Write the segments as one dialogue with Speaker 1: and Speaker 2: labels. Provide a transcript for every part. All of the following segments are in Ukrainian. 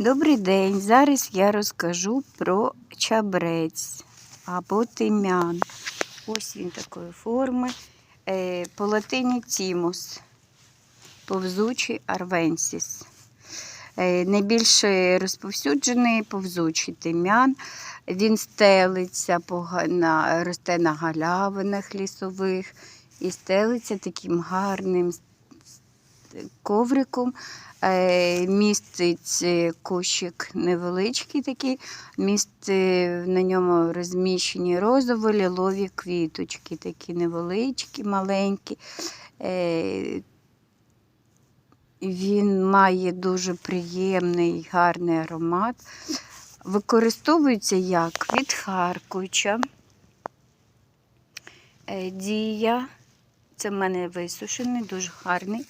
Speaker 1: Добрий день! Зараз я розкажу про чабрець або тим'ян. Ось він такої форми. Е, По латині тімус, повзучий арвенсіс. Е, Найбільш розповсюджений повзучий тим'ян. Він стелиться, росте на галявинах лісових і стелиться таким гарним ковриком. Е, Містить е, кущик невеличкий такий, містить на ньому розміщені розово-лілові квіточки, такі невеличкі, маленькі. Е, Він має дуже приємний, гарний аромат. Використовується як відхаркуюча е, дія. Це в мене висушений, дуже гарний.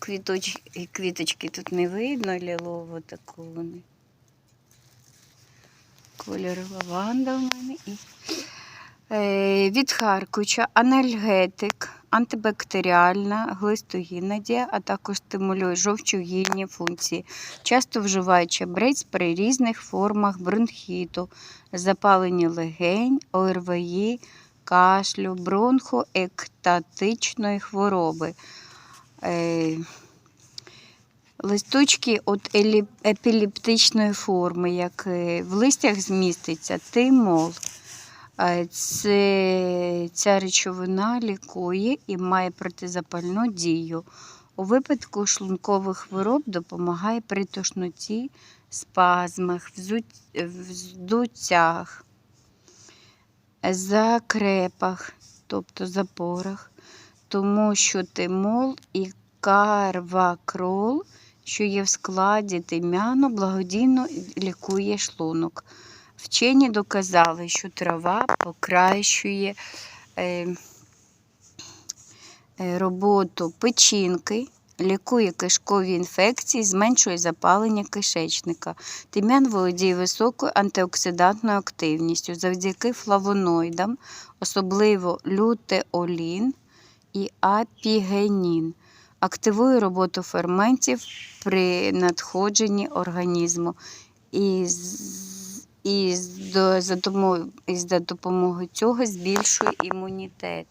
Speaker 1: Квіточ... Квіточки тут не видно, лілово таку вони. Колір лаванда в мене. І... Е, відхаркуюча, анальгетик, антибактеріальна, глистогінна дія, а також стимулює жовчогінні функції. Часто вживають чабрець при різних формах бронхіту, запаленні легень, ОРВІ, кашлю, бронхоектатичної хвороби. Е, Листочки от епілептичної форми, як е, в листях зміститься тимол. Е, Це, ця речовина лікує і має протизапальну дію. У випадку шлункових хвороб допомагає при тошноті, спазмах, вздуттях, закрепах, тобто запорах, тому що тимол і карвакрол, що є в складі тим'яну, благодійно лікує шлунок. Вчені доказали, що трава покращує е, е, роботу печінки, лікує кишкові інфекції, зменшує запалення кишечника. Тим'ян володіє високою антиоксидантною активністю завдяки флавоноїдам, особливо лютеолін і апігенін. Активує роботу ферментів при надходженні організму. І, і, за, допомогою цього збільшує імунітет.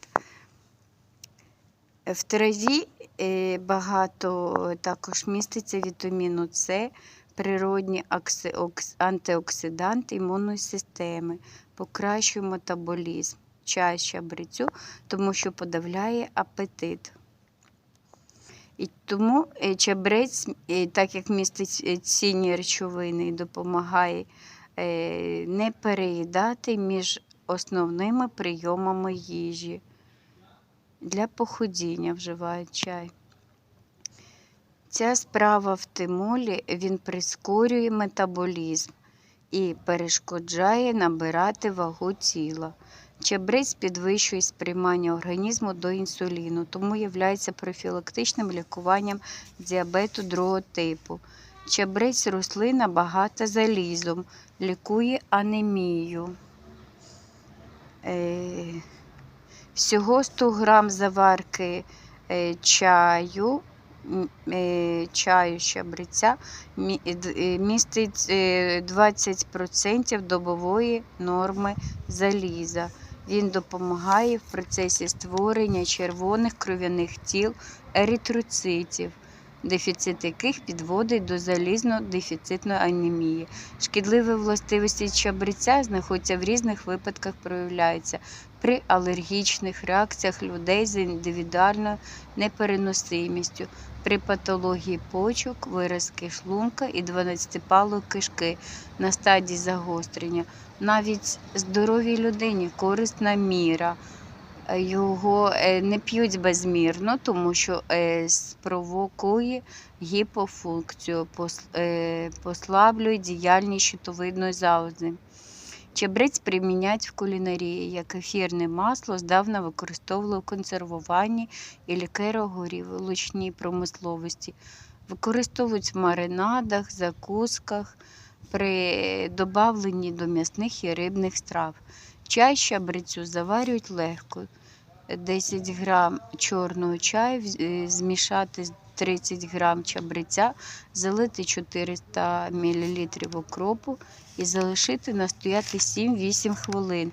Speaker 1: В траві е, багато також міститься вітаміну С, природні антиоксиданти імунної системи, покращує метаболізм, чай щабрицю, тому що подавляє апетит. І тому е, чабрець, так як містить е, цінні речовини допомагає е, не переїдати між основними прийомами їжі. Для похудіння вживають чай. Ця справа в тимолі він прискорює метаболізм і перешкоджає набирати вагу тіла. Чебрець підвищує сприймання організму до інсуліну, тому є профілактичним лікуванням діабету другого типу. Чебрець рослина багата залізом, лікує анемію. Е, Всього 100 грам заварки е, чаю, е, чаю щабриця містить е, 20% добової норми заліза. Він допомагає в процесі створення червоних кров'яних тіл еритроцитів, дефіцит яких підводить до залізно-дефіцитної анемії. Шкідливі властивості чабриця знаходяться в різних випадках, проявляються при алергічних реакціях людей з індивідуальною непереносимістю, при патології почок, виразки шлунка і 12-палої кишки на стадії загострення. Навіть здоровій людині корисна міра. Е, Його е, не п'ють безмірно, тому що е, спровокує гіпофункцію, пос- послаблює діяльність щитовидної залози. Чебрець приміняють в кулінарії, як ефірне масло здавна використовували в консервуванні і лікеро-горілочній промисловості. Використовують в маринадах, закусках, при добавленні до м'ясних і рибних страв. Чай щабрицю заварюють легко. 10 грам чорного чаю е, змішати 30 г чабреця, залити 400 мл окропу і залишити настояти 7-8 хвилин.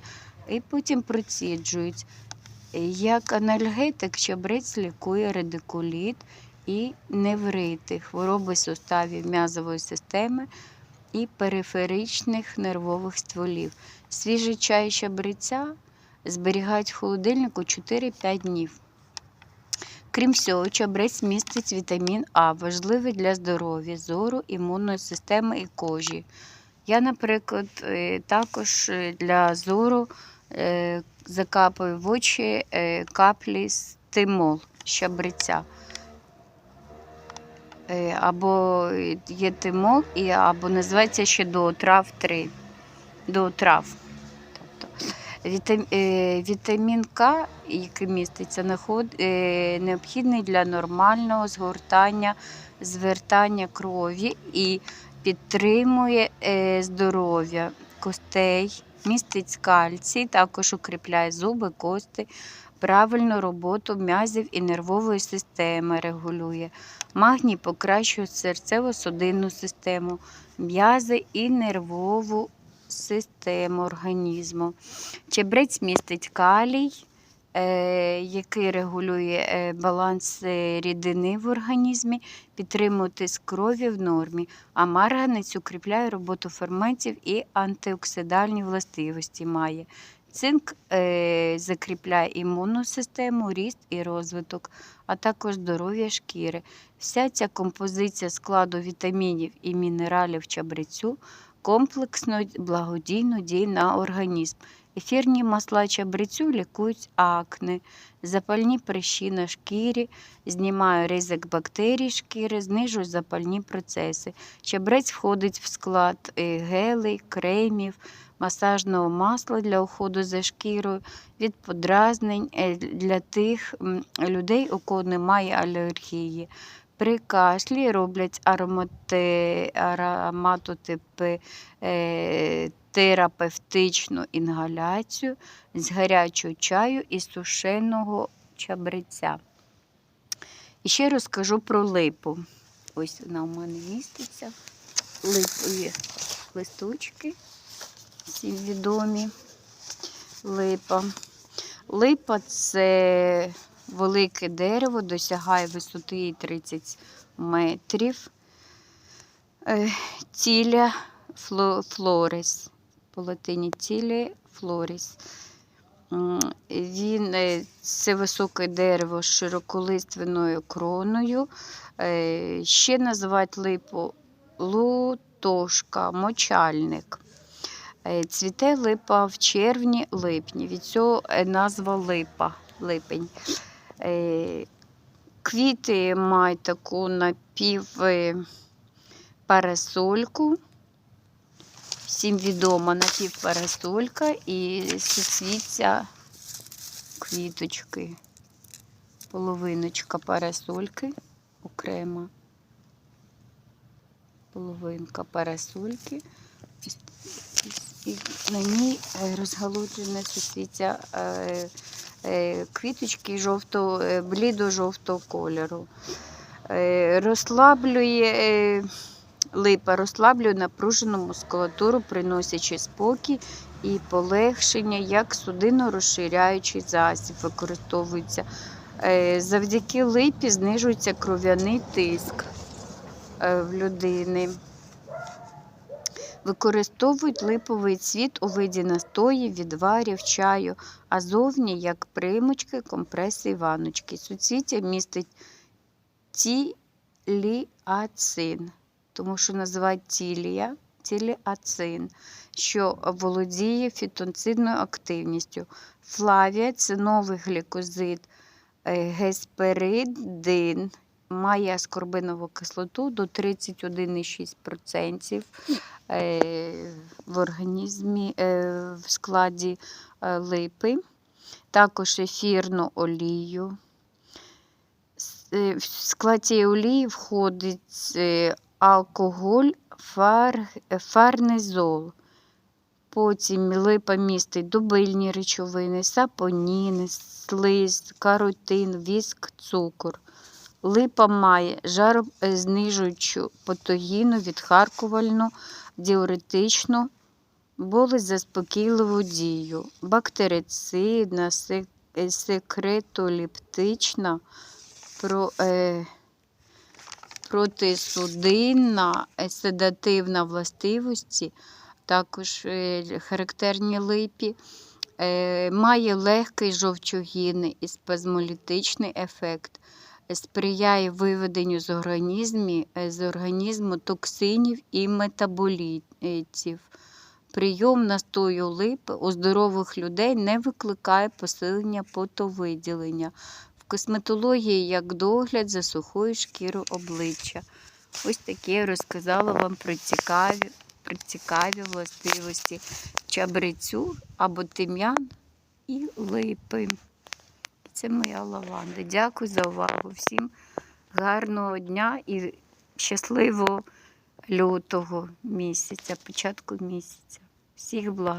Speaker 1: І потім проціджують. Як анальгетик, чабрець лікує радикуліт і неврити, хвороби суставів м'язової системи і периферичних нервових стволів. Свіжий чай чабреця зберігають в холодильнику 4-5 днів. Крім всього, чабрець містить вітамін А, важливий для здоров'я, зору, імунної системи і кожі. Я, наприклад, е, також е, для зору е, закапую в очі каплі чабреця. Е, Або є тимол, або називається ще дотрав 3. Дотрав. Е, вітамін К, який міститься, е, необхідний для нормального згортання, звертання крові і підтримує е, здоров'я костей, містить кальцій, також укріпляє зуби, кости, правильну роботу м'язів і нервової системи регулює. Магній покращує серцево-судинну систему, м'язи і нервову систему організму. Чебрець містить калій, е, який регулює е, баланс е, рідини в організмі, підтримує тиск крові в нормі, а марганець укріпляє роботу ферментів і антиоксидальні властивості має. Цинк закріпляє імунну систему, ріст і розвиток, а також здоров'я шкіри. Вся ця композиція складу вітамінів і мінералів чабрецю комплексно благодійно діє на організм. Ефірні масла чабрецю лікують акне, запальні прищі на шкірі, знімає ризик бактерій шкіри, знижує запальні процеси. Чабрець входить в склад е, гелей, кремів, масажного масла для уходу за шкірою, від подразнень е, для тих людей, у кого немає алергії. При кашлі роблять аромати, ароматотипи е, терапевтичну інгаляцію з гарячого чаю і сушеного чабреця. І ще розкажу про липу. Ось вона у мене міститься. Липові листочки, всі відомі. Липа. Липа це велике дерево, досягає висоти 30 метрів. Е, Тіля фло- флорис. По латині тілі флорис. Він, е, це високе дерево з широколиственною кроною. Е, Ще називають липу лутошка, мочальник. Е, Цвіте липа в червні-липні. Від цього е, назва липа, липень. Е, Квіти мають таку напів е, парасольку. Всім відома напівпарасолька і суцвіття квіточки. Половиночка парасольки окрема. Половинка парасольки. І на ній розгалуджене суцвіття е, е, квіточки жовто, е, блідо-жовтого кольору. Е, Розслаблює е, липа, розслаблює напружену мускулатуру, приносячи спокій і полегшення, як судино розширяючий засіб використовується. Е, Завдяки липі знижується кров'яний тиск е, в людини. Використовують липовий цвіт у виді настоїв, відварів, чаю, а зовні як примочки, компреси і ваночки. Суцвіття містить тіліацин, тому що називають тілія, тіліацин, що володіє фітонцидною активністю. Флавія це новий глікозид, е, гесперидин, має аскорбинову кислоту до 31,6% е, в організмі е, в складі е, липи, також ефірну олію. В склад цієї олії входить алкоголь, фар, фарнезол. Потім липа містить дубильні речовини, сапоніни, слиз, каротин, віск, цукор. Липа має жарознижуючу патогінну, відхаркувальну, діуретичну, болезаспокійливу дію, бактерицидна, е, секретоліптична, про, е, протисудинна, е, седативна властивості, також е, характерні липі. Е, має легкий жовчогінний і спазмолітичний ефект, сприяє виведенню з, е, з організму токсинів і метаболітів. Прийом настою липи у здорових людей не викликає посилення потовиділення. В косметології як догляд за сухою шкірою обличчя. Ось таке я розказала вам про цікаві, про цікаві властивості чабрецю або тим'ян і липи. Це моя лаванда. Дякую за увагу. Всім гарного дня і щасливого лютого місяця, початку місяця. Всіх благ.